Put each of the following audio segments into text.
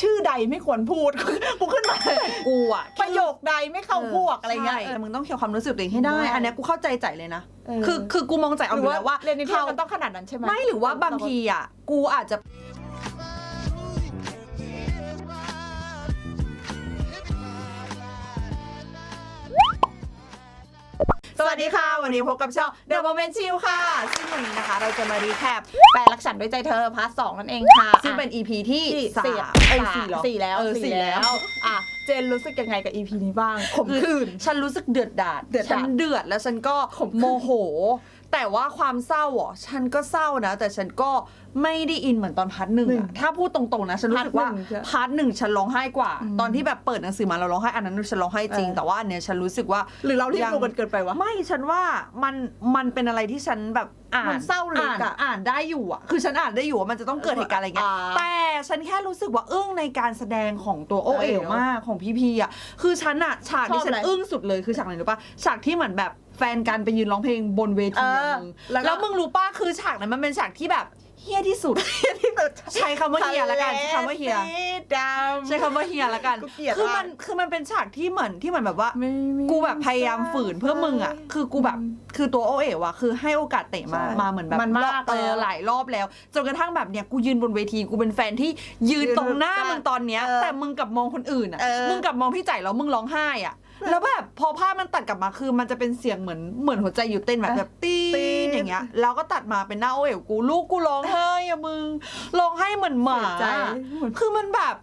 ชื่อใดไม่ควรพูด กูขึ้นมากูอะประโยคใดไม่เข้าพวกอะไรเงี้ยใช่แต่มึงต้องเคลียร์ความรู้สึกตัวเองให้ได้ได้อันเนี้ยกูเข้าใจใจเลยนะเออคือคือกูมองใจเอาหอรือยู่ว่าแล้วว่าเรียนนิเทศเขามันต้องขนาดนั้นใช่ไหมไม่หรือว่าบางทีอะกูอาจจะ สวัสดีค่ะ วันนี้พบกับช่อง The Moment Chill ค่ะ ซึ่งวันนี้นะคะ เราจะมารีแคปแปลรักฉันด้วยใจเธอพาร์ทสองนั่นเองค่ะ ซึ่งเป็น EP ที่ที่สามสี่เอ้ยสามสี่เหรอสี่แล้วเออสี่แล้วอะเจนรู้สึกยังไงกับ EP นี้บ้างขมขื่นฉันรู้สึกเดือดดาดเดือดดาดฉันเดือดแล้วฉันก็ขมขื่นโมโห แต่ว่าความเศร้าอะฉันก็เศร้านะ แต่ฉันก็ไม่ได้อินเหมือนตอนพาร์ทหนึ่งอะถ้าพูดตรงๆนะฉันรู้สึกว่าพาร์ทหนึ่งใช่พาร์ทหนึ่งฉันร้องไห้กว่าอืมตอนที่แบบเปิดหนังสือมาเราร้องไห้อันนั้นฉันร้องไห้จริงเออแต่ว่าอันเนี้ยฉันรู้สึกว่าหรือเรารีบยังดูกันเกินไปวะไม่ฉันว่ามันมันเป็นอะไรที่ฉันแบบอ่านมันเศร้าลึกอ่านอะอ่านได้อยู่อะคือฉันอ่านได้อยู่ว่ามันจะต้องเกิดเหตุการณ์อะไรเงี้ยอ่าแต่ฉันแค่รู้สึกว่าอึ้งในการแสดงของตัวโอเอเอ๋อวมากของพี่พีอะคือฉันอะฉากที่ชอบฉันอะไรอึ้งสุดเลยคือฉากไหนรู้ป่ะฉากที่เหมือนแบบ แฟนกันไปยืนร้องเพลงบนเวทีเออะอมึงแล้วก็ แล้วมึงรู้ป่ะคือฉากนั้นมันเป็นฉากที่แบบเฮี้ยที่สุด ที่สุดใช้คำว่าเฮียละกันใช้คำว่าเฮียสีดำ ใช้คำว่าเฮียละกัน กูเกลียดคือมันมากคือมันเป็นฉากที่เหมือนที่เหมือนแบบว่าไม่มีกูแบบพยายามฝืนเพื่อมึงอะ คือกูแบบอืมคือตัวโอเอ๋วอะคือให้โอกาสเตะมา ใช่มาเหมือนแบบมันมากเออแล้วหลายรอบแล้ว จนกระทั่งแบบเนี้ยกูยืนบนเวที กูเป็นแฟนที่ยืนยืนตรงหน้าได้มึงตอนเนี้ย เออแต่มึงกลับมองคนอื่นอะ เออมึงกลับมองพี่ใจแล้วมึงร้องไห้อะ แล้วแบบพอภาพมันตัดกลับมาคือมันจะเป็นเสียงเหมือนเหมือนหัวใจหยุดเต้นแบบแบบตีตี๊นดอย่างเงี้ยแล้วก็ตัดมาเป็นหน้าโอเอ๋วกูลูกกูร้องไห้อะมึงร้องไห้เหมือนหมาเสียใจเหมือนคือมันแบบ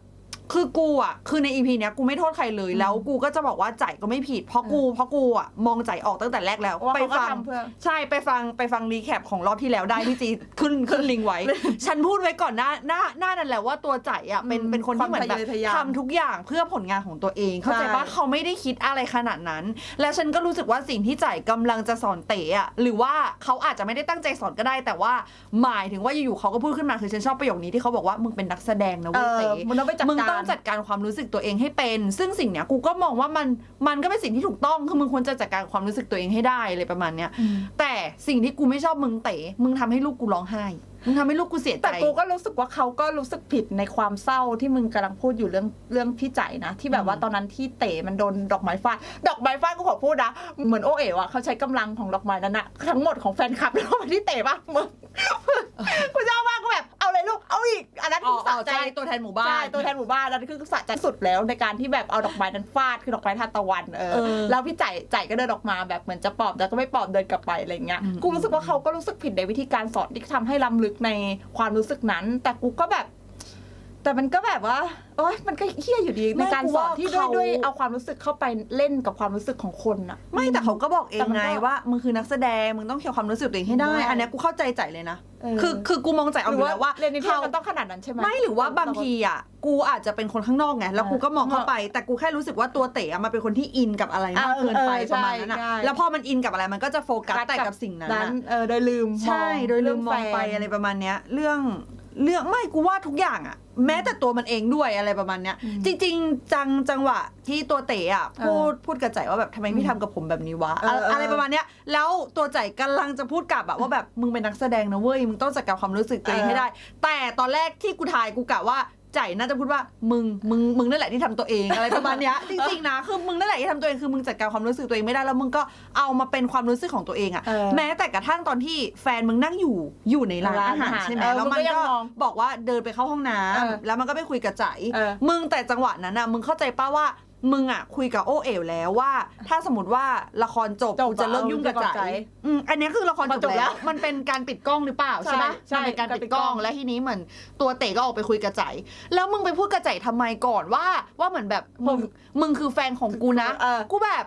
คือกูอะ คือในอีพีเนี้ยกูไม่โทษใครเลยแล้วกูก็จะบอกว่าใจก็ไม่ผิด เพราะกูเพราะกูอะมองใจออกตั้งแต่แรกแล้วว่าไปเขาก็ฟังทำเพื่อ ใช่ไปฟังไปฟังรีแคปของรอบที่แล้วได้ที่จี ขึ้นขึ้นลิงก์ไว้ ฉันพูดไว้ก่อนหน้าหน้าหน้านั้นแหละว่าตัวใจอะเป็นอืมเป็นคนที่เหมือนแบบความทะเยอทะยานทำทุกอย่างเพื่อผลงานของตัวเอง เข้าใจใช่ปะเขาไม่ได้คิดอะไรขนาดนั้น และฉันก็รู้สึกว่าสิ่งที่ใจกำลังจะสอนเต๋อะหรือว่าเขาอาจจะไม่ได้ตั้งใจสอนก็ได้ แต่ว่าหมายถึงว่าอยู่ๆเขาก็พูดขึ้นมาคือฉันชอบประโยคนี้ที่เขาบอกว่ามึงเป็นนักแสดงนะเอเว้ยอเต๋ มึงต้องไปจัดมึงการต้องจัดการความรู้สึกตัวเองให้เป็น ซึ่งสิ่งเนี้ยกูก็มองว่ามันมันก็เป็นสิ่งที่ถูกต้องคือมึงควรจะจัดการความรู้สึกตัวเองให้ได้เลยประมาณเนี้ยอืมแต่สิ่งที่กูไม่ชอบมึงเต๋มึงทำให้ลูกกูร้องไห้มึงทำให้ลูกกูเสียใจแต่กูก็รู้สึกว่าเขาก็รู้สึกผิดในความเศร้าที่มึงกำลังพูดอยู่เรื่องเรื่องพี่ใจนะ ที่แบบว่าอืมตอนนั้นที่เต๋มันโดนดอกไม้ฟาดดอกไม้ฟาดกูขอพูดนะเหมือนโอเอ๋วอะเขาใช้กำลังของดอกไม้นั้นอะทั้งหมดของแฟนคลับแล้วมาที่เต๋ป่ะมึงกูชอบมากกูแบบเอาเลยลูกเอาอีกอันนั้นอ๋คืออสะอ๋อใจ ใจตัวแทนหมู่บ้าน ใช่ตัวแทนหมู่บ้านแล้วคือสะใจสุดแล้วในการที่แบบเอาดอกไม้นั้นฟาดคือดอกไม้ทานตะวันเออเออแล้วพี่ใจใจก็เดินออกมาแบบเหมือนจะปลอบแต่ก็ไม่ปลอบเดินกลับไปอะไรเงี้ยอืม กูรู้สึกว่าเขาก็รู้สึกผิดในวิธีการสอนที่ทำให้ล้ำลึกในความรู้สึกนั้น แต่กูก็แบบ แต่มันก็แบบว่าโอ๊ยมันก็เฮี้ยอยู่ดีในการสอนที่ด้วยด้วยเอาความรู้สึกเข้าไปเล่นกับความรู้สึกของคนอะ ไม่แต่เขาก็บอกเอแต่งมันไงก็ว่ามึงคือนักแสดงมึงต้องเคลียร์ความรู้สึกตัวเองให้ได้ได้อันเนี้ยกูเข้าใจใจเลยนะ เออ คือคือกูมองใจเอาหอรือยู่ว่าแล้วว่าเรียนนิเทศเขามันต้องขนาดนั้นใช่ไหม ไม่หรือว่าบางทีอะกูอาจจะเป็นคนข้างนอกไงแล้วกูก็มองเข้าไป แต่กูแค่รู้สึกว่าตัวเต๋อะมันเป็นคนที่อินกับอะไรมากเออเกินไปเออประมาณนั้นใช่อะใช่ แล้วพอมันอินกับอะไรมันก็จะโฟกัสแต่กับสิ่งนั้นอะเออโดยลืมใช่โดยลืมมองไปเแฟนอะไรประมาณเนี้ย เรื่อง เรื่องไม่กูว่าทุกอย่างอะแม้แต่ตัวมันเองด้วยอะไรประมาณเนี้ยอืมจริง ๆ จังจังหวะที่ตัวเต๋อะพูดพูดกับใจว่าแบบทำไมไม่ทำกับผมแบบนี้วะเออเอออ อะไรประมาณเนี้ย แล้วตัวใจกำลังจะพูดกลับอะว่าแบบมึงเป็นนักแสดงนะเว้ยมึงต้องจัดการความรู้สึกตัวเองให้ได้ แต่ตอนแรกที่กูทายกูกะว่า ใจน่าจะพูดว่ามึงมึงมึงนั่นแหละที่ทำตัวเองอะไรประมาณเนี้ยจริงๆนะคือมึงนั่นแหละที่ทำตัวเองคือมึงจัดการความรู้สึกตัวเองไม่ได้แล้วมึงก็เอามาเป็นความรู้สึกของตัวเองอะเออแม้แต่กระทั่งตอนที่แฟนมึงนั่งอยู่อยู่ในร้านร้านอาหารอาหารใช่ไหมเออแล้วมันมึงก็ยังก็มองบอกว่าเดินไปเข้าห้องน้เออำแล้วมันก็ไปคุยกับใจเออมึงแต่จังหวะนั้นอะมึงเข้าใจป้าว่า มึงอะคุยกับโอเอ๋วแล้วว่า ถ้าสมมติว่าละครจบจบกูจะเลิกยุ่งกับเอาใจใจอืมอันนี้คือละครมันจจบบแล้แล้ววมันเป็นการปิดกล้องหรือเปล่าใช่ใช่ปะใช่มันเป็นการการปิปิดดกกล้ล้อองงและทีนี้เหมือนตัวเต๋ก็ออกไปคุยกับใจ แล้วมึงไปพูดกับใจทำไมก่อนว่าว่าเหมือนแบบมึงมึงคือแฟนของกูนะเออกูแบบ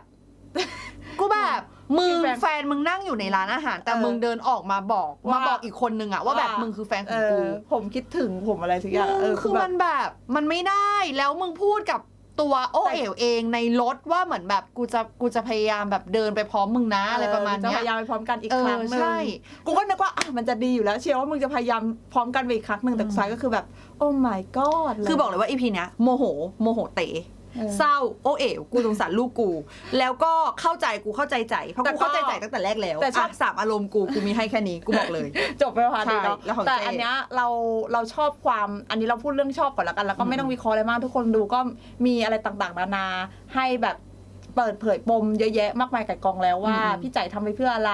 กูแบบมึงคือแฟนแฟนมึงนั่งอยู่ในร้านอาหาร แต่เออมึงเดินออกมาบอกว่ามาบอกอีกคนนึงอะว่าแบบว่ามึมึงคือแฟนขเอองกูอผมคิดถึงผมอะไรทุกอย่างเออคือแบบมันแบบ มันไม่ได้แล้วมึงพูดกับ ตัวโอแต่เอ๋วเองในรถว่าเหมือนแบบกูจะกูจะพยายามแบบเดินไปพร้อมมึงนะอะไรประมาณจะเนี้พยยายามไปพร้อมกันอีกเออครั้งหนึ่งใช่กูก็นึกว่าอะมันจะดีอยู่แล้ว เชียร์ว่ามึงจะพยายามพร้อมกันไปอีกครั้งหนึ่งแต่สุดท้ายก็คือแบบ โอ้ my god คือบอกเลยว่าอีพีเนี้ยโมโหโมโหเต๋เออ เศร้าโอเอ๋วกูสงสารลูกกู แล้วก็เข้าใจกูเข้าใจใจเพราะแต่กูก็ เข้าใจใจตั้งแต่แรกแล้วแต่ชอบะสามอารมณ์กูกูมีให้แค่นี้กูบอกเลย จบไปพาดีเนาะใช่แล้วของแต่เจ๊ อันเนี้ยเราเราชอบความอันนี้เราพูดเรื่องชอบก่อนแล้วกัน แล้วก็ไม่ต้องวิเคราะห์อะไรมากทุกคนดูก็มีอะไรต่างๆนานาให้แบบ เปิดเผยปมเยอะแยะมากมายไก่กองแล้วว่าอืมพี่ใจทำไปเพื่ออะไร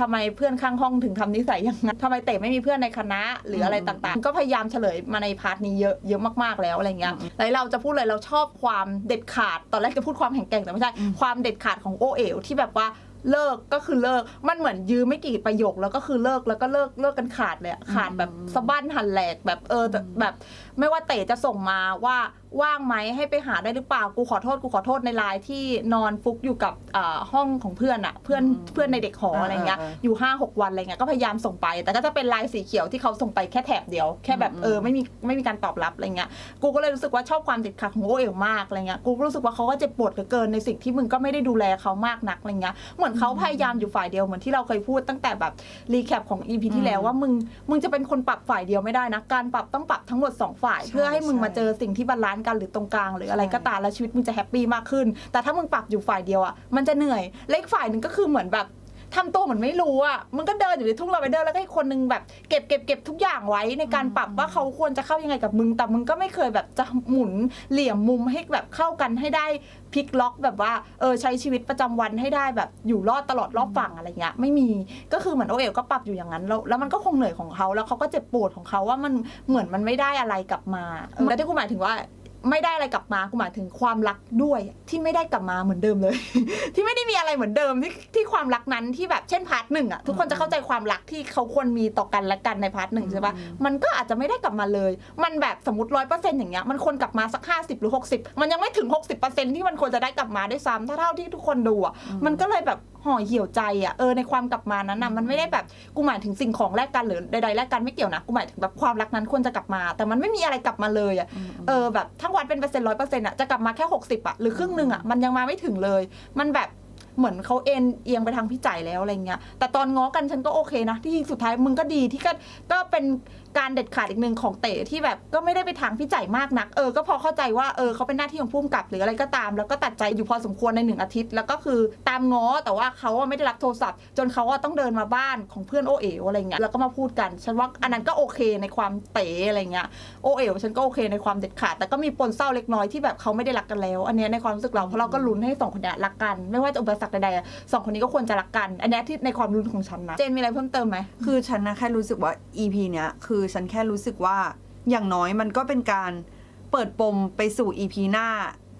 ทำไมเพื่อนข้างห้องถึงทำนิสัยอย่างนั้นทำไมเต๋ไม่มีเพื่อนในคณะหรืออะไรต่างๆ ก็พยายามเฉลยมาในพาร์ทนี้เยอะเยอะมากๆแล้วอะไรเงี้ยแล้วเราจะพูดเลยเราชอบความเด็ดขาดตอนแรกจะพูดความแข็งแกร่งแต่ไม่ใช่ความเด็ดขาดของโอเอ๋วที่แบบว่าเลิกก็คือเลิก มันเหมือนยื้อไม่กี่ประโยคแล้วก็คือเลิกแล้วก็เลิกเลิกกันขาดเลยอะขาดแบบสะบั้นหันแหลกแบบเออแต่แบบไม่ว่าเต๋จะส่งมาว่า ว่างไหมให้ไปหาได้หรือเปล่ากูขอโทษกูขอโทษในไลน์ที่นอนฟุกอยู่กับอ่าห้องของเพื่อนอะเพื่อนอืมเพื่อนในเด็กหออะไรเงี้ยเออเอออยู่ห้าหกวันอะไรเงี้ยก็พยายามส่งไป แต่ก็จะเป็นลายสีเขียวที่เขาส่งไปแค่แถบเดียว แค่แบบอืมเออไม่มีไม่มีการตอบรับอะไรเงี้ยกูก็เลยรู้สึกว่าชอบความเด็ดขาดของโอเอ๋วมากอะไรเงี้ยกูก็รู้สึกว่าเขาก็เจ็บปวดเหลือเกินในสิ่งที่มึงก็ไม่ได้ดูแลเขามากนักอะไรเงี้ยเหมือนเขาพยายามอยู่ฝ่ายเดียวเหมือนที่เราเคยพูดตั้งแต่แบบรีแคปของ EP ที่แล้วว่ามึงมึงจะเป็นคนปรับฝ่ายเดียวไม่ได้นะการปรับต้องปรับทั้งหมดสองฝ่ายใช่เพื่อให้มึงมาใช่เจอสิ่งที่บาลานซ์กันหรือตรงกลางหรืออะไรใช่ก็ตามแล้วชีวิตมึงจะแฮปปี้มากขึ้น แต่ถ้ามึงปรับอยู่ฝ่ายเดียวอะมันจะเหนื่อยและอีกฝ่ายหนึ่งก็คือเหมือนแบบทำตัวเหมือนไม่รู้อะมึงก็เดินอยู่ในทุ่งลาเวนเดอร์แล้วก็อีกคนนึงแบบเก็บเก็บเก็บทุกอย่างไว้ในการปรับว่าเขาควรจะเข้ายังไงกับมึง แต่มึงก็ไม่เคยแบบจะหมุนเหลี่ยมมุมให้แบบเข้ากันให้ได้พลิกล็อกแบบว่าเออใช้ชีวิตประจำวันให้ได้แบบอยู่รอดตลอดรอบฝั่งอะไรเงี้ยไม่มีก็คือเหมือนโอเอ๋วก็ปรับอยู่อย่างนั้นแล้วแล้วมันก็คงเหนื่อยของเขาแล้วเขาก็เจ็บปวดของเขาว่ามันเหมือนมันไม่ได้อะไรกลับมาแต่ที่กูหมายถึงว่า ไม่ได้อะไรกลับมากูหมายถึงความรักด้วยที่ไม่ได้กลับมาเหมือนเดิมเลย ที่ไม่ได้มีอะไรเหมือนเดิมที่ที่ความรักนั้นที่แบบเช่นพาร์ทหนึ่งอะทุกคนจะเข้าใจความรักที่เขาควรมีต่อกันและกันในพาร์ทหนึ่งใช่ปะมันก็อาจจะไม่ได้กลับมาเลย มันแบบสมมติร้อยเปอร์เซ็นต์อย่างเงี้ยมันควรกลับมาสักห้าสิบหรือหกสิบมันยังไม่ถึงหกสิบเปอร์เซ็นที่มันควรจะได้กลับมาด้วยซ้ำถ้าเท่าที่ทุกคนดูอะมันก็เลยแบบห่อเหี่ยวใจอะเออในความกลับมานั้นอะมันไม่ได้แบบกูหมายถึงสิ่งของแลกกันหรือใดๆแลกกันไม่เกี่ยวนะกูหมายถึงแบบความรักนั้นควรจะกลับมา แต่มันไม่มีอะไรกลับมาเลยอะเออแบบทั้งวันเป็นเปอร์เซ็นต์ร้อยเปอร์เซ็นต์อะจะกลับมาแค่หกสิบอะหรือครึ่งหนึ่งอะมันยังมาไม่ถึงเลย มันแบบเหมือนเขาเอ็นเอียงไปทางพี่จ่ายแล้วอะไรเงี้ยแต่ตอนง้อกันฉันก็โอเคนะที่สุดท้ายมึงก็ดีที่ก็ก็เป็น การเด็ดขาดอีกหนึ่งของเต๋ที่แบบก็ไม่ได้ไปทางพี่จ่ายมากนักเออก็พอเข้าใจว่าเออเขาเป็นหน้าที่ของผู้กำกับหรืออะไรก็ตาม แล้วก็ตัดใจอยู่พอสมควรในหนึ่งอาทิตย์ แล้วก็คือตามง้อแต่ว่าเขาอะไม่ได้รับโทรศัพท์ จนเขาอะต้องเดินมาบ้านของเพื่อนโอเอ๋วอะไรเงี้ยแล้วก็มาพูดกันฉันว่าอันนั้นก็โอเคในความเต๋อะไรเงี้ยโอเอ๋วฉันก็โอเคในความเด็ดขาด แต่ก็มีปนเศร้าเล็กน้อยที่แบบเขาไม่ได้รักกันแล้ว อันเนี้ยในความรู้สึกเราเพราะเราก็ลุ้นให้สองคนเนี้ยรักกัน ไม่ว่าจะอุปสรรคใดๆอะสองคนนี้ก็ควรจะรักกัน อันเนี้ยที่ในความลุ้นของฉันนะเจนมีอะไรเพิ่มเติมไหมคือฉันนะแค่รู้สึกว่า EP เนี้ยคือฉันแค่รู้สึกว่าอย่างน้อยมันก็เป็นการเปิดปมไปสู่ EP หน้า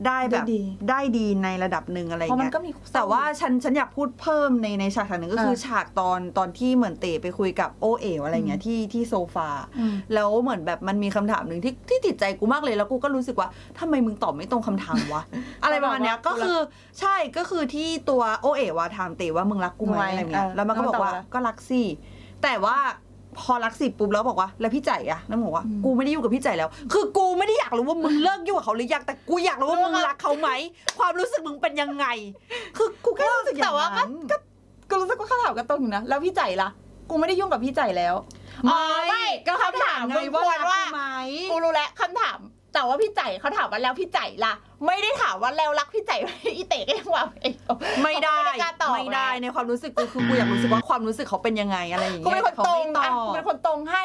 ได้แบบได้ดีได้ดีในระดับหนึ่งอะไรเพราะมันเงี้ยก็มีแต่ว่าฉันฉันอยากพูดเพิ่มในในฉากฉากหนึ่งก็คือเออ ฉากตอนตอนที่เหมือนเต๋ไปคุยกับโอเอ๋วอะไรเงี้ยที่ที่โซฟา อืม แล้วเหมือนแบบมันมีคำถามหนึ่งที่ที่ติดใจกูมากเลยแล้วกูก็รู้สึกว่าทำไมมึงตอบไม่ตรงคำถามวะ อะไรประมาณเนี้ยก็ก็แบบว่าคือใช่ก็คือที่ตัวโอเอ๋วอะถามเต๋ว่ามึงรักกูไหมไหมอะไรเงี้ยเออแล้วมันก็บอกว่าแล้วมันตอบว่าก็รักสิแต่ว่า พอรักสิปุ๊บแล้วบอกว่าแล้วพี่ใจอะแล้วบอกว่าอืมกูไม่ได้ยุ่งกับพี่ใจแล้ว คือกูไม่ได้อยากรู้ว่ามึงเลิกยุ่งกับเขาหรือยังแต่กูอยากรู้ว่ามึงรักเขาไหมความรู้สึกมึงเป็นยังไง คือกูแค่รู้สึกอย่าแต่งว่าก็นั้นก็ก็รู้สึกว่าคำถามก็ตรงอยู่นะแล้วพี่ใจล่ะ กูไม่ได้ยุ่งกับพี่ใจแล้วอ๋อไม่ก็คำถามไงว่าควรัรกว่ากูไหมกูรู้แล้วคำถามแต่ว่าพี่ใจเขาถามว่าแล้วพี่ใจล่ะ ไม่ได้ถามว่าแล้วรักพี่ใจไหมอีเต๋ก็ยังว่าเองไม่ได้เขาไม่ได้กล้าตอบไม่ได้ไงในความรู้สึกกูคือกูอยากรู้สึกว่าความรู้สึกเขาเป็นยังไงอะไรอย่างกูเงี้ยเป็นคนตรงขาอะไม่กูตเป็อบนคนตรงให้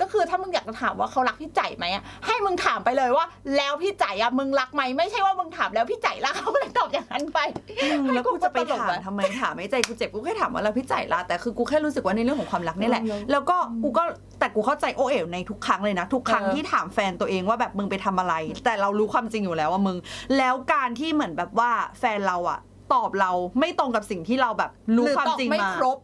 ก็คือถ้ามึงอยากจะถามว่าเขารักพี่ใจไหมอะให้มึงถามไปเลยว่า แล้วพี่ใจอะมึงรักไหมไม่ใช่ว่ามึงถามแล้วพี่ใจรักเขาเลยตอบอย่างนั้นไปอืมแล้วกูจะไปให้กูก็ตลกถามอะทำไมถามไม่ใจกูเจ็บกูแค่ถามว่าแล้วพี่ใจละแต่คือกูแค่รู้สึกว่าในเรื่องของความรักนี่แหละ แล้วแล้วก็กูก็แต่กูเข้าใจโอเอ๋วในทุกครั้งเลยนะ ทุกครั้งเออที่ถามแฟนตัวเองว่าแบบมึงไปทำอะไร แต่เรารู้ความจริงอยู่แล้วว่ามึงแล้วการที่เหมือนแบบว่าแฟนเราอะตอบเราไม่ตรงกับสิ่งที่เราแบบรู้หรือความตอบจริงไม่มาครบ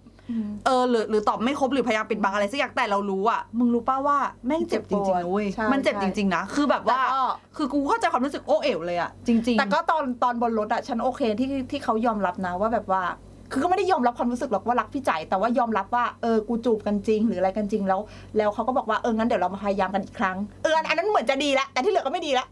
เออหรือหรือตอบไม่ครบหรือพยายามปิดบังอะไรสักอย่างแต่เรารู้อะมึงรู้ป่าว่าแม่งเจ็บจริงๆนะเว้ยใช่มันเจ็บใช่จริง ๆ นะ คือแบบว่าแต่ก็คือกูเข้าใจความรู้สึกโอเอ๋วเลยอะจริง ๆ แต่ก็ตอนตอนบนรถอะฉันโอเคที่ที่เขายอมรับนะว่าแบบว่า คือก็ไม่ได้ยอมรับความรู้สึกหรอกว่ารักพี่จ่ายแต่ว่ายอมรับว่าเออกูจูบกันจริง หรืออะไรกันจริงแล้ว แล้วเขาก็บอกว่าเอองั้นเดี๋ยวเรามาพยายามกันอีกครั้งเอออันนั้นเหมือนจะดีแล้วแต่ที่เหลือก็ไม่ดีแล้ว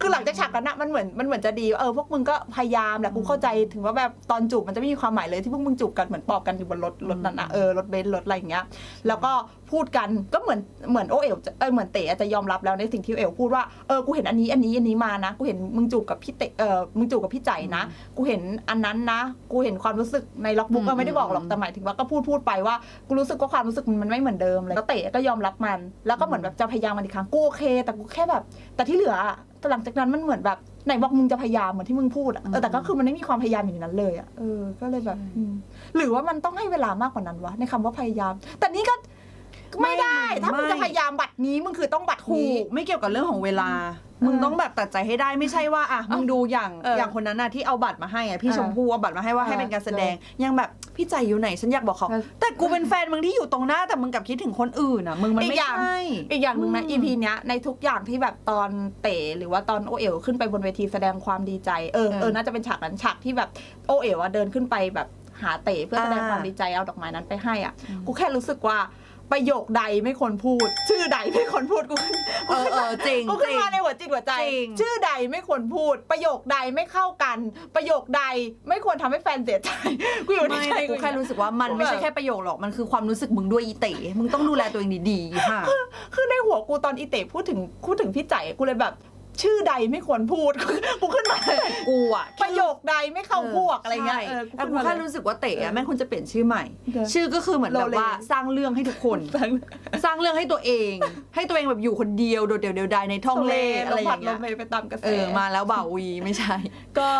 คือหลังจากฉากนั้นอะมันเหมือนมันเหมือนจะดีเออพวกมึงก็พยายามแหละกูเข้าใจถึงว่าแบบตอนจูบมันจะไม่มีความหมายเลยที่พวกมึงจูบกันเหมือนปอบกันอยู่บนรถรถนั้นอะเออรถเบนซ์รถอะไรอย่างเงี้ยแล้วก็พ ดกันก็เหมือนเหมือนโอเอ๋วจะเออเหมือนเต๋จะยอมรับแล้วในสิ่งที่โอเอ๋วพูดว่าเออกูเห็นอันนี้อันนี้อันนี้มานะ กูเห็นมึงจูบกับพี่เต๋เออมึงจูบกับพี่ใจนะ กูเห็นอันนั้นนะ กูเห็นความรู้สึกในล็อกบุ๊กอืมก็ไม่ได้บอกหรอกแต่หมายถึงว่าก็พูดพูดไปว่ากูรู้สึกว่าความรู้สึกมันไม่เหมือนเดิมเลยแล้วเต๋ก็ยอมรับมัน แล้วก็เหมือนแบบจะพยายามมันอีกครั้งกูโอเค แต่กูแค่แบบ แต่ที่เหลืออะแต่หลังจากนั้นมันเหมือนแบบไหนบอกมึงจะพยายามเหมือนที่มึงพูดอะเออแต่ก็คือมันไม่มีความพยายามอยู่ในนั้นเลยอะเออก็เลยแบบอืมหรือว่ามันต้องให้เวลามากกว่านั้นวะในคำว่าพยายาม แต่นี่ก็ ไม่ได้ ถ้ามึงจะพยายามบัตรนี้มึงคือต้องบัตรถูนี้ กไม่เกี่ยวกับเรื่องของเวลา มึงต้องแบบตัดใจให้ได้ไม่ใช่ว่าอะมึงดูอย่างเออออย่างคนนั้นน่ะที่เอาบัตรมาให้อะพี่เออชมพู่เอาบัตรมาให้ว่าเออให้เป็นการแสดง ยังแบบพี่ใจอยู่ไหนฉันอยากบอกเขา เออ แต่กูเป็นแฟนมึงที่อยู่ตรงหน้าแต่มึงกลับคิดถึงคนอื่นอะมึงมันอีกไม่อย่าง ใช่ อีกอย่างหนึ่งนะ อืม EP เนี้ยในทุกอย่างที่แบบตอนเต๋หรือว่าตอนโอเอ๋วขึ้นไปบนเวทีแสดงความดีใจเออเออเออน่าจะเป็นฉากนั้นฉากที่แบบโอเอ๋วอะเดินขึ้นไปแบบหาเต๋เพื่อแสดงอ่าความดีใจเอาดอกไม้นั้นไปให้อะ กูแค่รู้สึกว่า ประโยคใดไม่ควรพูด ชื่อใดไม่ควรพูดกูขึ้นเออเออจริงกูจขึ้นริงมาในหัวจิตหัวใจ จริง ชื่อใดไม่ควรพูด ประโยคใดไม่เข้ากัน ประโยคใดไม่ควรทำให้แฟนเสียใจกูอยู่ในไม่ใจแต่กูแค่รู้สึกว่ามันไม่ใช่แค่ประโยคหรอก มันคือความรู้สึกมึงด้วยอีเต๋มึงต้องดูแลตัวเองดีๆอีห่าคือในหัวกูตอนอีเต๋พูดถึงพูดถึงพี่ใจกูเลยแบบ ชื่อใดไม่ควรพูด กูขึ้นมากูอะประโยคใดไม่เข้าพวกอะไรเงี้ยใช่เออแล้วกูขึ้นมาแค่เลยรู้สึกว่าเต๋เออะอแม่งควรจะเปลี่ยนชื่อใหม่โอเคชื่อก็คือเหมือนแบบโลเลว่าสร้างเรื่องให้ทุกคน สร้างเรื่องให้ตัวเอง ให้ตัวเองแบบอยู่คนเดียวโดดเดี่ยวเดียวดายในท้องเล่อะไรอย่างลเงี้มยเมไปตามกระแสเออมาแล้วบ่าววีไม่ใช่ ก็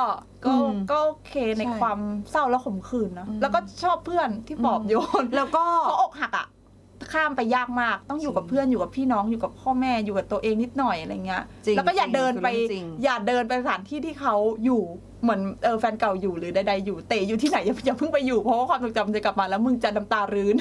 ก็อืมก็โอเคในใช่ความเศร้าและขมขื่นนะอืมแล้วก็ชอบเพื่อนที่ปลอบโยน แล้วก็เพราะอกหักอะ ข้ามไปยากมาก ต้องอยู่กับเพื่อนอยู่กับพี่น้องอยู่กับพ่อแม่อยู่กับตัวเองนิดหน่อยอะไรเงี้ยจริงแล้วก็อย่าจริงเดินไปคือเรื่องจริง อย่าเดินไปสถานที่ที่เขาอยู่เหมือนเออแฟนเก่าอยู่หรือใดๆอยู่เตะอยู่ที่ไหนอย่าอย่าเพิ่งไปอยู่เพราะว่าความทรงจำจะกลับมาแล้วมึงจะน้ำตารื้น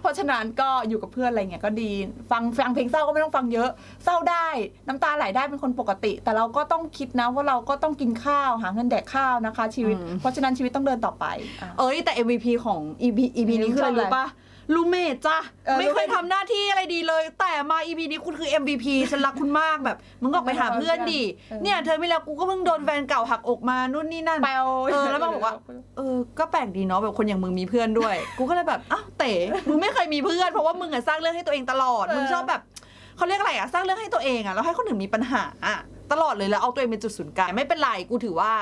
เพราะฉะนั้นก็อยู่กับเพื่อนอะไรเงี้ยก็ดี ฟังฟังเพลงเศร้าก็ไม่ต้องฟังเยอะ เศร้าได้น้ำตาไหลได้เป็นคนปกติ แต่เราก็ต้องคิดนะว่าเราก็ต้องกินข้าวหาเงินแดกข้าวนะคะ ชีวิต อืม เพราะฉะนั้นชีวิตต้องเดินต่อไปอะ เอ้ยแต่ MVP ของ EP EP นี้คืออะไรรู้ปะ ลูเมดจ้ะเออไม่เคย roommate ทำหน้าที่อะไรดีเลย แต่มา EP นี้คุณคือ MVP ฉันรักคุณมากแบบมึงออกไปหาเพื่อนดิเออ เนี่ยเธอไม่แล้วกูก็เพิ่งโดนแฟนเก่าหักอกมานู่นนี่นั่น แปลวเออแล้วมันบอกว่า เออ ก็แปลกดีเนาะแบบคนอย่างมึงมีเพื่อนด้วย กูก็เลยแบบ อ้าวเต๋มึงไม่เคยมีเพื่อน เพราะว่ามึงอะสร้างเรื่องให้ตัวเองตลอดเออมึงชอบแบบเขาเรียกอะไรอะสร้างเรื่องให้ตัวเองอะแล้วให้คนอื่นมีปัญหาอะตลอดเลยแล้วเอาตัวเองเป็นจุดศูนย์กลางไม่เป็นไรกูถือว่า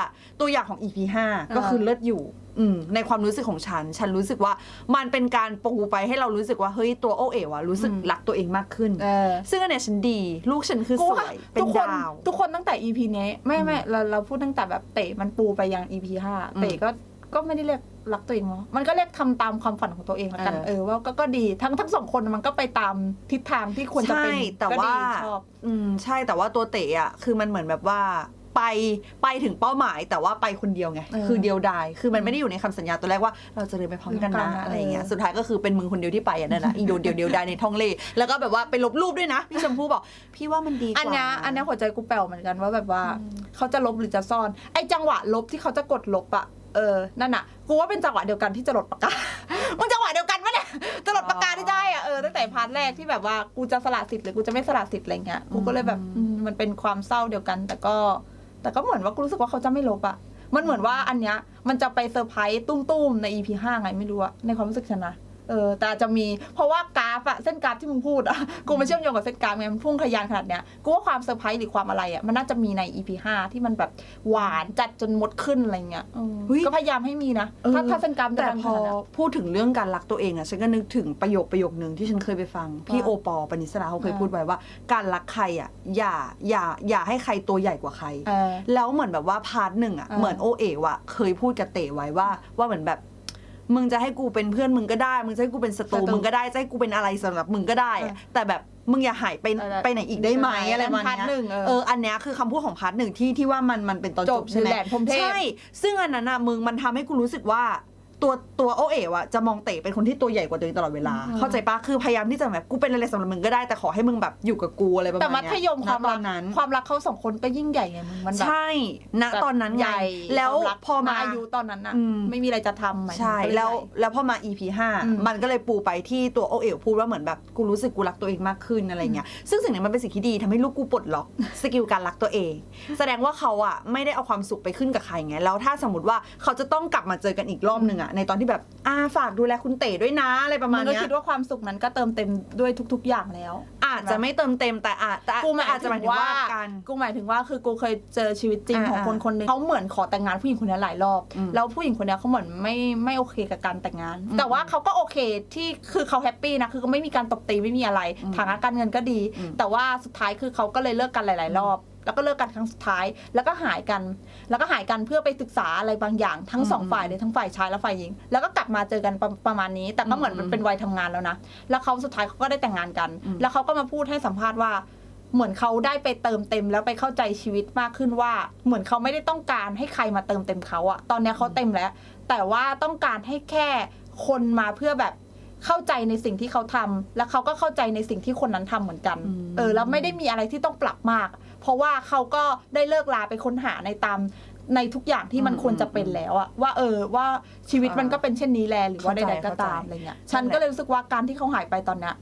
ตัวอย่างของ EP 5ก็คือเลิศอยู่ อืมในความรู้สึกของฉัน ฉันรู้สึกว่ามันเป็นการปูไปให้เรารู้สึกว่าเฮ้ยตัวโอเอ๋วอะรู้สึกรักตัวเองมากขึ้น เออ ซึ่งอันเนี้ยฉันดี ลูกฉันคือกูสว่าวยเป็นทุกคนดาว ทุกคนตั้งแต่ EP นี้ไม่ไม่เราเราพูดตั้งแต่แบบเตะมันปูไปยัง EP ห้าอืมเตะก็ก็ไม่ได้เรียกรักตัวเองเนาะมันก็เรียกทำตามความฝันของตัวเองละกันเออ เออว่าก็ก็ดีทั้งทั้งสองคนมันก็ไปตามทิศทางที่ควรจะเป็นใช่แต่ก็ว่าดีชอบ อืมใช่แต่ว่าตัวเต๋อะคือมันเหมือนแบบว่า ไปไปถึงเป้าหมาย แต่ว่าไปคนเดียวไงเออคือเดียวดายคือมันไม่ได้อยู่ในคำสัญญาตัวแรกว่าเราจะเดินไปพร้อมกันพร้อมกันะนนะอะไรอย่างเงี้ยเออสุดท้ายก็คือเป็นมึงคนเดียวที่ไปอะนั่นแหละอีโดดเดียวเดียวดายในท้องเล่แล้วก็แบบว่าไปลบรูปด้วยนะพี่ชมพู่บอก พี่ว่ามันดีกว่าอันเนี้ยะอันเนี้ยหัวใจกูแปลวเหมือนกันว่าแบบว่าอืมเขาจะลบหรือจะซ่อน ไอ้จังหวะลบที่เขาจะกดลบอะเออ นั่นอะกูว่าเป็นจังหวะเดียวกันที่จะลดปากกา มึงจังหวะเดียวกันปะเนี่ย จะลดปากกาได้ได้อะเออ ตั้งแต่พาร์ทแรกที่แบบว่ากูจะสละสิทธิ์หรือกูจะไม่สละสิทธิ์อะไรเงี้ย กูก็เลยแบบอืมมันเป็นความเศร้าเดียวกัน แต่ก็ แต่ก็เหมือนว่ากูรู้สึกว่าเขาจะไม่ลบอะมันเหมือนว่าอันเนี้ยมันจะไปเซอร์ไพรส์ตุ้มๆใน EP ห้าไงไม่รู้อะในความรู้สึกฉันนะ เออแต่อาจจะมีเพราะว่ากราฟอะเส้นกราฟที่มึงพูดอะกูมาเชื่อมโยงกับเส้นกราฟไงมันพุ่งทะยานขนาดเนี้ยกูว่าความเซอร์ไพรส์หรือความอะไรอะมันน่าจะมีใน EP ห้าที่มันแบบหวานจัดจนมดขึ้นอะไรเงี้ยเออเฮ้ย ก็พยายามให้มีนะเออถ้าถ้าเส้นกราฟจะแต่ดังพขอนาดนั้นพูดถึงเรื่องการรักตัวเองอะฉันก็นึกถึงประโยคประโยคนึงที่ฉันเคยไปฟัง พี่ว่าโอปอล์ปณิสราเขาเคยอ่าพูดไว้ว่า การรักใครอะอย่าอย่าอย่าให้ใครตัวใหญ่กว่าใคร เออ แล้วเหมือนแบบว่าพาร์ทหนึ่งอะ อ่าเหมือนโอเอ๋วอะเคยพูดกับเต๋ไว้ว่าว่าเหมือนแบบ มึงจะให้กูเป็นเพื่อนมึงก็ได้ มึงจะให้กูเป็นศัตรูศัตรูมึงก็ได้จะให้กูเป็นอะไรสำหรับมึงก็ได้อะอ่าแต่แบบมึงอย่าหายไปเออไปไหนอีกได้ไหมอะไรประมาณพาร์ทเนี้ยหนึ่งเออเอออันเนี้ยคือคำพูดของพาร์ทหนึ่งที่ที่ว่ามันมันเป็นตอนจจบบใช่ไหมแหลมพรหมเทพใช่ ซึ่งอันนั้นอะมึงมันทำให้กูรู้สึกว่า ตัวตัวโอเอ๋วอะจะมองเต๋เป็นคนที่ตัวใหญ่กว่าตัวเองตลอดเวลาอืมเข้าใจปะคือพยายามที่จะแบบกูเป็นอะไรสำหรับมึงก็ได้แต่ขอให้มึงแบบอยู่กับกูอะไรประมาณแต่เนี้ยมัธยมความณตรัอกนนั้น ความรักเขาสองคนก็ยิ่งใหญ่ไงมึงมันแบบ ใช่ณแบบตอนนั้นใหไงญ่แล้วความรักพอมา ณอายุตอนนั้นอะอืม ไม่มีอะไรจะทำหมายถึงใช่เขาเยแล้วใหญ่ แล้วพอมา EP อืม5มันก็เลยปูไปที่ตัวโอเอ๋วพูดว่าเหมือนแบบกูรู้สึกกูรักตัวเองมากขึ้นอะไรเงี้ยซึ่งสิ่งนี้มันเป็นสิ่งที่ดีทำให้ลูกกูปลดล็อก สกิลการรักตัวเอง แสดงว่าเขาอะไม่ได้เอาความสุขไปขึ้นกับใครไงแล้วถ้าสมมติว่าเขาจะต้องกลับมาเจอกันอีกรอบหนึ่งอะในตอนที่แบบอ่าฝากดูแลคุณเต๋ด้วยนะอะไรประมามัณนก็เนี้ยคิดว่าความสุขนั้นก็เติมเต็มด้วยทุก ๆ อย่างแล้ว อาจจะไม่เติมเต็มแต่อาจแต่กูหมายอาจจะหมายถึงว่าการกูหมายถึงว่าคือกูเคยเจอชีวิตจริงอ่าของคนคนหนึงเขาเหมือนขอแต่งงานผู้หญิงคนนี้หลายรอบ อืมแล้วผู้หญิงคนนี้เขาเหมือนไม่ไม่โอเคกับการแต่งงาน อืมแต่ว่าเขาก็โอเคที่คือเขาแฮปปี้นะคือก็ไม่มีการตบตีไม่มีอะไร อืมฐานะการเงินก็ดี อืมแต่ว่าสุดท้ายคือเขาก็เลยเลิกกันหลาย ๆ รอบ แล้วก็เลิกกันครั้งสุดท้าย แล้วก็หายกัน แล้วก็หายกันเพื่อไปศึกษาอะไรบางอย่างทั้งสองอืมฝ่ายเลยทั้งฝ่ายชายและฝ่ายหญิง แล้วก็กลับมาเจอกันประประมาณนี้ แต่ก็เหมือนมันอืมเป็นวัยทำงานแล้วนะ แล้วเขาสุดท้ายเขาก็ได้แต่งงานกันอืมแล้วเขาก็มาพูดให้สัมภาษณ์ว่าเหมือนเขาได้ไปเติมเต็มแล้วไปเข้าใจชีวิตมากขึ้นว่า เหมือนเขาไม่ได้ต้องการให้ใครมาเติมเต็มเขาอะตอนเนี้ยเขาเต็มแล้ว แต่ว่าต้องการให้แค่คนมาเพื่อแบบเข้าใจในสิ่งที่เขาทำแล้วเขาก็เข้าใจในสิ่งที่คนนั้นทำเหมือนกันอืมเออแล้วไม่ได้มีอะไรที่ต้องปรับมาก เพราะว่าเขาก็ได้เลิกลาไปค้นหาในตามในทุกอย่างที่มันอืมควรจะเป็นแล้วอะว่าเออว่าชีวิตมันก็เป็นเช่นนี้แลหรือว่าเข้าใจใดๆก็ตามเข้าใจอะไรเงี้ยนั่ฉันนแหละก็เลยรู้สึกว่าการที่เขาหายไปตอนเนี้ย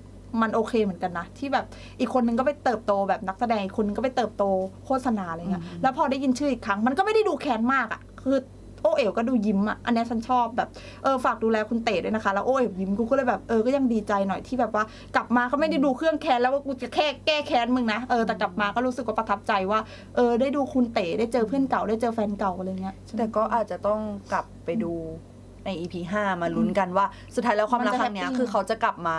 มันโอเคเหมือนกันนะ ที่แบบอีกคนนึงก็ไปเติบโตแบบนักแสดงอีกคนนึงก็ไปเติบโตโฆษณาอะไรเงี้ยอืมแล้วพอได้ยินชื่ออีกครั้ง มันก็ไม่ได้ดูแค้นมากอะคือ โอเอ๋วก็ดูยิ้มอะอันเนี้ยฉันชอบแบบเออฝากดูแลคุณเต๋ด้วยนะคะ แล้วโอเอ๋วยิ้มกูก็เลยแบบเออก็ยังดีใจหน่อยที่แบบว่ากลับมาเขาไม่ได้ดูเครื่องแค้นแล้วว่ากูจะแค่แก้แค้นมึงนะเออแต่กลับมาก็รู้สึกว่าประทับใจว่าเออได้ดูคุณเต๋ได้เจอเพื่อนเก่าได้เจอแฟนเก่าอะไรเงี้ยแต่ก็อาจจะต้องกลับไปดูใน EP 5 มาลุ้นกันว่าสุดท้ายแล้วความรักครั้งเนี้ยมันจะคือเขาจะกลับมา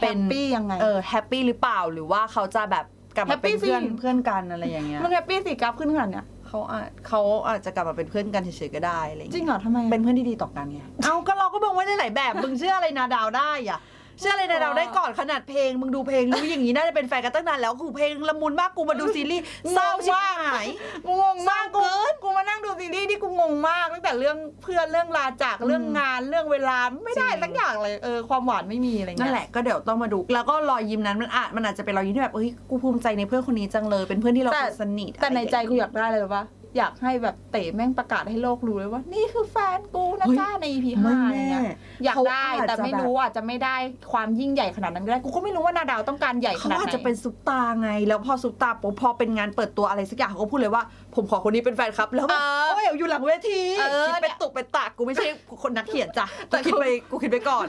เป็เป็นนปี้ยังไงเออแฮปปี้หรือเปล่าหรือว่าเขาจะแบบกลับมาเป็น Happy เพื่อนสิเพื่อนกันอะไรอย่างเงี้ยมึงแฮปปี้สิกราฟขึ้นขนาดเนี้ย เขาอาจเขาอาจจะกลับมาเป็นเพื่อนกันเฉยๆก็ได้อะไรอย่างจริเงี้ยงเหรอทำไมอะ เป็นเพื่อนที่ดีต่อกันไง เอาก็เราก็มองไว้ได้หลายแบบ มึงเชื่ออะไรนาดาวได้อะ เชื่ออะไรนาดาวได้ก่อนขนาดเพลง มึงดูเพลงรู้อย่างนี้น่าจะเป็นแฟนกันตั้งนานแล้วคือเพลงละมุนมากกูมาดูซีรีส์เศร้าชิบหาย กูงงมากเศร้าเกิกูน กูมานั่งดูซีรีส์ที่กูงงมากตั้งแต่เรื่องเพื่อนเรื่องลาจากเรื่องงานเรื่องเวลาไม่ได้จริงสักอย่างเลยเออความหวานไม่มีอะไรเงี้ย นั่นแหละก็เดี๋ยวต้องมาดู แล้วก็รอยยิ้มนั้นมันอาจมันอาจจะเป็นรอยยิ้มที่แบบเอ้ยกูภูมิใจในเพื่อนคนนี้จังเลยเป็นเพื่อนที่เราแต่เคยสนิทแต่ในใจกูะไรอยากได้เลยว่าอ ยากให้แบบเต๋แม่งประกาศให้โลกรู้เลยว่า นี่คือแฟนกูนะเฮ้ยจ้าใน EP ไม่ห้าอะไรแน่เงี้ยอยากเขาได้อาจแต่จะไม่แบบรู้อาจจะไม่ได้ความยิ่งใหญ่ขนาดนั้นก็ได้กูก็ไม่รู้ว่านาดาวต้องการใหญ่ขเขานาดอาจไหนจะเป็นซุปตาไง แล้วพอซุปตาปุ๊บพอเป็นงานเปิดตัวอะไรสักอย่างเขาก็พูดเลยว่า ผมขอคนนี้เป็นแฟนครับ แล้วแบบเออโอ้ยอยู่หลังเวทีเออคิดเป็นตุกเป็นตากกูไม่ใช่คนนักเขียนจ้ะแต่แต่คิดไปกูคิดไปก่อน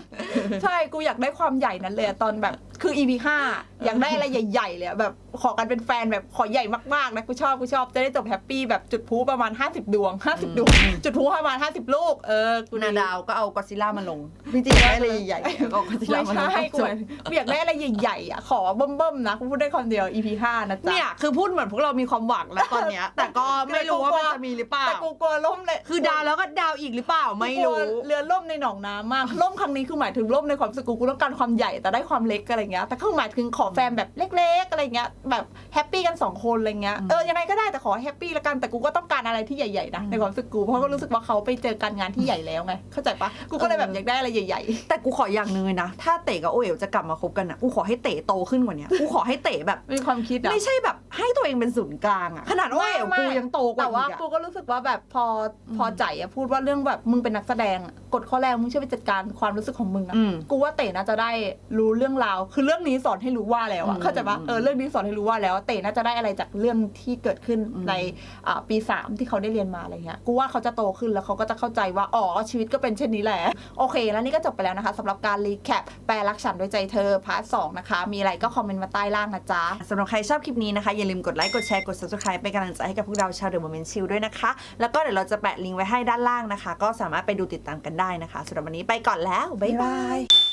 ใช่กูอยากได้ความใหญ่นั้นเลยอะตอนแบบ คือ EP ห้าอยากได้อะไรใหญ่ๆเลยอะแบบขอกันเป็นแฟนแบบขอใหญ่มากๆนะกูชอบกูชอบจะได้จบแฮปปี้แบบจุดพลุประมาณ 50 ดวง 50 ดวง จุดพลุประมาณ 50 ลูกเออกูนาดาวก็เอากอซิล่ามาลงพี่จริงได้เลยใหญ่ๆก็เอากอซิล่าไม่มาลงใช่ก็กูจบกูอยากได้อะไรใหญ่ๆอะขอเบิ่มๆนะกูพูดได้คำเดียว EP ห้านะจ๊ะเนี่ยคือพูดเหมือนพวกเรามีความหวังแล้วตอนเนี้ยแต่ก็ไม่รู้ว่ามันจะมีหรือเปล่าแต่กูกลัวล่มเลยคือดาวแล้วก็ดาวอีกหรือเปล่าไม่รู้กลัวเรือล่มในหนองน้ำมากล่มครั้งนี้คือหมายถึงล่มในความรู้สึกกูกูต้องการความใหญ่แต่ได้ความเล็กอะไรเงี้ยแต่คือหมายถึงขอแฟนแบบเล็ก ๆ อะไรเงี้ยแบบแฮปปี้กันสองคนอะไรเงี้ยอืมเออยังไงก็ได้แต่ขอแฮปปี้ละกันแต่กูก็ต้องการอะไรที่ใหญ่ๆนะอืมในความรู้สึกกูเพราะก็รู้สึกว่าเขาไปเจอการงานที่ใหญ่แล้วไงเข้าใจปะกูก็เลยแบบอยากได้อะไรใหญ่แต่กูขออย่างหนึงเลยนะ ถ้าเต๋กับโอเอ๋วจะกลับมาคบกันอะกูขอให้เต๋โตขึ้นกว่าเนี้ยกูขอให้เต๋แบบๆมีความคิดอะไม่ใช่แบบให้ตัวเองเป็นศูนย์กลางอะขนาดโอเอ๋วไม่กูไม่ยังโตกว่าแต่อีว่ากอะกูก็รู้สึกว่าแบบพอพอใจอะพูดว่าเรื่องแบบมึงเป็นนักแสดงอะกฎข้อแรกมึงช่วยไปจัดการความรู้สึกของมึงอะอืมกูว่าเต๋น่าจะได้รู้เรื่องราวคือเรื่องนี้สอนให้รู้ว่าแล้วอือะมเข้าใจปะอืมเออเรื่องนี้สอนให้รู้ว่าแล้วเต๋น่าจะได้อะไรจากเรื่องที่เกิดขึ้นอืมในอ่าปีสามที่เขาได้เรียนมาอะไรเงี้ยกูว่าเขาจะโตขึ้นแล้วเขาก็จะเข้าใจว่าอ๋อชีวิตก็เป็นเช่นนี้แหละโอเค แล้วนี่ก็จบไปแล้วนะคะสำหรับการรีแคปแปลรักฉันด้วยใจเธอพาร์ทสองนะคะ มีอะไรก็คอมเมนต์มาใต้ล่างนะจ๊ะสำหรับใครชอบคลิปนี้นะคะ อย่าลืมกดไลค์กดแชร์กด subscribe เป็นกำลังใจให้กับพวกเราชาวเดอะโมเมนต์ชิลด้วยนะคะ แล้วก็เดี๋ยวเราจะแปะลิงก์ไว้ให้ด้านล่างนะคะ ก็สามารถไปดูติดตามกันได้นะคะสำหรับวันนี้ไปก่อนแล้วบ๊ายบาย